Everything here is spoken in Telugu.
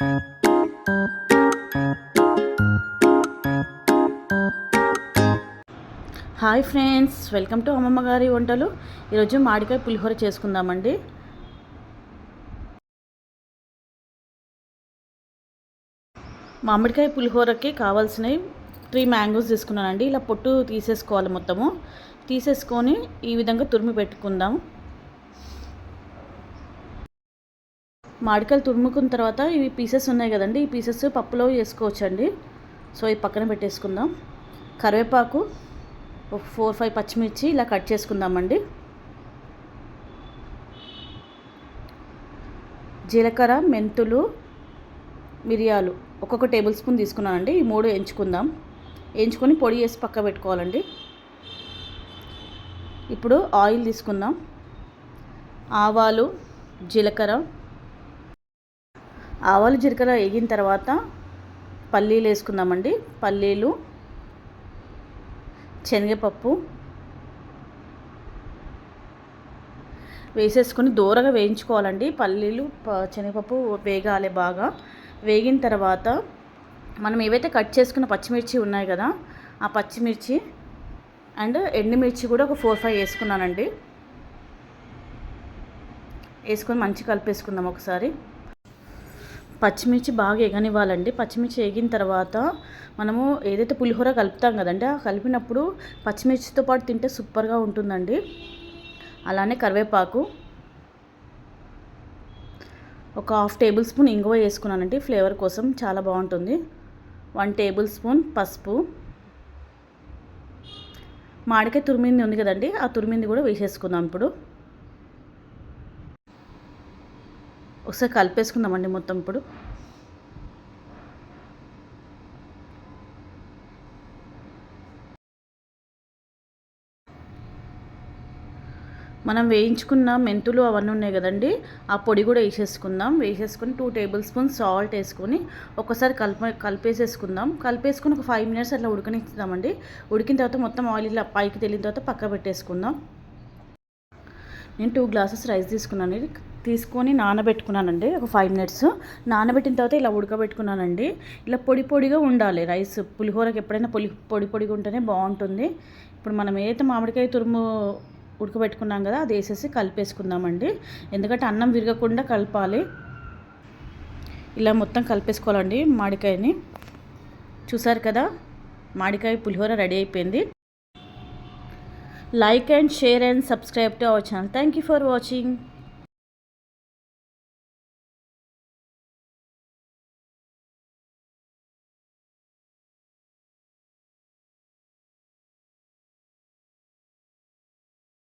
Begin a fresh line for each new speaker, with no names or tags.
హాయ్ ఫ్రెండ్స్ వెల్కమ్ టు అమ్మమ్మ గారి వంటలు. ఈరోజు మామిడికాయ పులిహోర చేసుకుందామండి. మామిడికాయ పులిహోరకి కావాల్సినవి త్రీ మ్యాంగోస్ తీసుకున్నానండి. ఇలా పొట్టు తీసేసుకోవాలి మొత్తము. తీసేసుకొని ఈ విధంగా తురిమి పెట్టుకుందాం. మామిడికాయలు తురుముకున్న తర్వాత ఇవి పీసెస్ ఉన్నాయి కదండి ఈ పీసెస్ పప్పులో వేసుకోవచ్చండి. సో ఇది పక్కన పెట్టేసుకుందాం. కరివేపాకు ఒక ఫోర్ ఫైవ్ పచ్చిమిర్చి ఇలా కట్ చేసుకుందామండి. జీలకర్ర మెంతులు మిరియాలు ఒక్కొక్క టేబుల్ స్పూన్ తీసుకున్నానండి. ఈ మూడు ఎంచుకుందాం ఎంచుకొని పొడి వేసి పక్క పెట్టుకోవాలండి. ఇప్పుడు ఆయిల్ తీసుకుందాం. ఆవాలు జీలకర్ర ఆవాలు జీలకర్ర వేగిన తర్వాత పల్లీలు వేసుకుందామండి. పల్లీలు శనగపప్పు వేసేసుకొని దూరగా వేయించుకోవాలండి. పల్లీలు శనగపప్పు వేగాలి బాగా. వేగిన తర్వాత మనం ఏవైతే కట్ చేసుకున్న పచ్చిమిర్చి ఉన్నాయి కదా ఆ పచ్చిమిర్చి అండ్ ఎండుమిర్చి కూడా ఒక ఫోర్ ఫైవ్ వేసుకున్నానండి. వేసుకొని మంచి కలిపేసుకుందాం ఒకసారి. పచ్చిమిర్చి బాగా ఎగనివ్వాలండి. పచ్చిమిర్చి ఎగిన తర్వాత మనము ఏదైతే పులిహోర కలుపుతాం కదండి ఆ కలిపినప్పుడు పచ్చిమిర్చితో పాటు తింటే సూపర్గా ఉంటుందండి. అలానే కరివేపాకు. ఒక హాఫ్ టేబుల్ స్పూన్ ఇంగువ వేసుకున్నానండి. ఫ్లేవర్ కోసం చాలా బాగుంటుంది. వన్ టేబుల్ స్పూన్ పసుపు. మామిడికాయ తురిమింది ఉంది కదండి ఆ తురిమింది కూడా వేసేసుకుందాం ఇప్పుడు. ఒకసారి కలిపేసుకుందామండి మొత్తం ఇప్పుడు. మనం వేయించుకున్న మెంతులు అవన్నీ ఉన్నాయి కదండి ఆ పొడి కూడా వేసేసుకుందాం. వేసేసుకుని టూ టేబుల్ స్పూన్ సాల్ట్ వేసుకొని ఒకసారి కలిప కలిపేసేసుకుందాం. కలిపేసుకుని ఒక ఫైవ్ మినిట్స్ అట్లా ఉడకనిస్తామండి. ఉడికిన తర్వాత మొత్తం ఆయిల్ ఇలా పైకి తెలిన తర్వాత పక్క పెట్టేసుకుందాం. నేను టూ గ్లాసెస్ రైస్ తీసుకున్నాను. తీసుకొని నానబెట్టుకున్నానండి ఒక ఫైవ్ మినిట్స్ నానబెట్టిన తర్వాత ఇలా ఉడకబెట్టుకున్నానండి. ఇలా పొడి పొడిగా ఉండాలి రైస్. పులిహోరకి ఎప్పుడైనా పొలి పొడి పొడిగా ఉంటేనే బాగుంటుంది. ఇప్పుడు మనం ఏదైతే మామిడికాయ తురుము ఉడకబెట్టుకున్నాం కదా అది వేసేసి కలిపేసుకుందామండి. ఎందుకంటే అన్నం విరగకుండా కలపాలి. ఇలా మొత్తం కలిపేసుకోవాలండి మామిడికాయని. చూసారు కదా మామిడికాయ పులిహోర రెడీ అయిపోయింది. Like and share and subscribe to our channel. Thank you for watching.